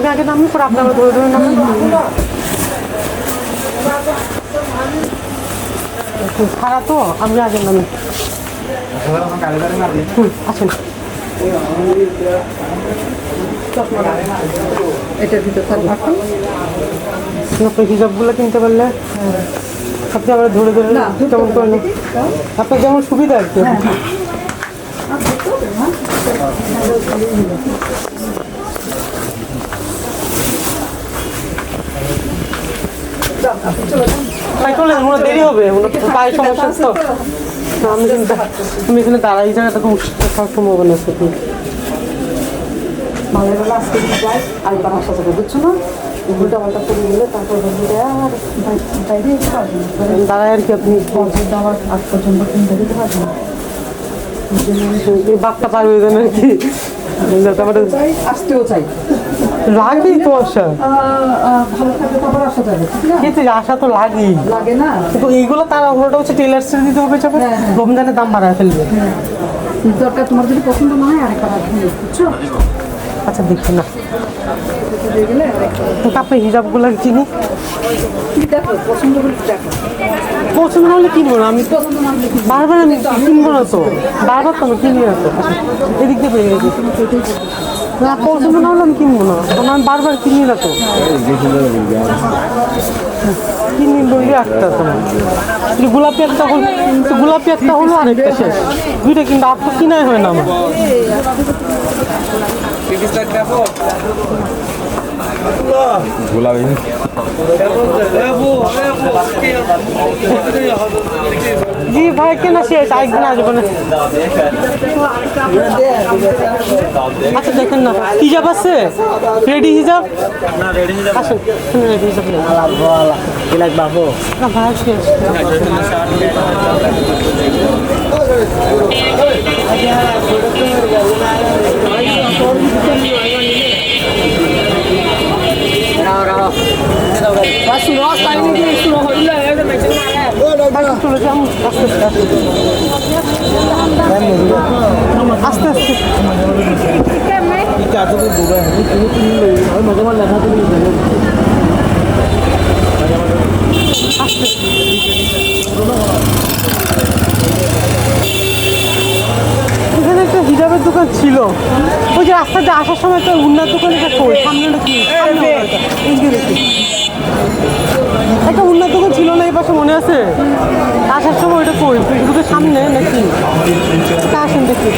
আমি আগে নামি পরে আপনারা ধরে ধরে নামেন খারাপ তো আমি আগে নামি হুম আসেন। এটার ভিতর থাকবে। হিসাবগুলো কিনতে পারলে আপনি আমরা ধরে ধরে কেমন করে নেন? আপনার যেমন সুবিধা আর কি। দেরি হবে পায়ের সমস্যা তো। আমি কিন্তু আমি এখানে দাঁড়াই এই জায়গাটা খুব খাওয়ার সম্ভাবনা আছে কি মালের বেলা আজকে যাই আর এবার আসা যাবে বুঝছ না? উল্টা পাল্টা করে গেলে তারপর আর বাইরে যেতে পারবে দাঁড়ায় আর কি আপনি পর্যন্ত কিনতে দিতে পারবে আর কি। আসতেও চাই। লাগেই তো আসা আহ, আহ, ভালো থাকলে তারপর আসা যাবে ঠিক না? কিন্তু আশা তো লাগেই। লাগে না? কিন্তু এইগুলো তার ওটা হচ্ছে টেলার্সের দিতে হবে যাবে হ্যাঁ, হ্যাঁ। রমজানের দাম বাড়ায় ফেলবে। দরকার তোমার যদি পছন্দ না হয় বুঝছ? আচ্ছা দেখি না। দিয়ে গেলে আরেকবার হিসাবগুলো চিনি পছন্দ না হলে কিনবো না আমি বারবার আমি কিনবো না তো। বারবার তো আমি কিনি না তো। এদিক দিয়ে পেয়ে গেছি না পছন্দ না কিনবো না। আমি বারবার কিনি না তো। কিনি বললি একটা তোমার গোলাপি একটা হল গোলাপি একটা হলো আরেকটা শেষ। দুইটা কিন্তু আপনার কিনাই হয় না আমার। জি ভাই কেনা শেষ আরেকদিন আসব না। আচ্ছা দেখেন না হিজাব আছে? রেডি হিজাব? আসুন রেডি হিজাব নেই। না ভাই শেষ আস্তে আস্তে আস্তে এখানে একটা হিজাবের দোকান ছিল ওই যে রাস্তা আসার সময় তো উন্নার দোকান এটা কই। একটা উন্নার দোকান ছিল না এই পাশে মনে আছে ওটা কই ফেসবুকের সামনে নাকি? তা আসেন দেখি।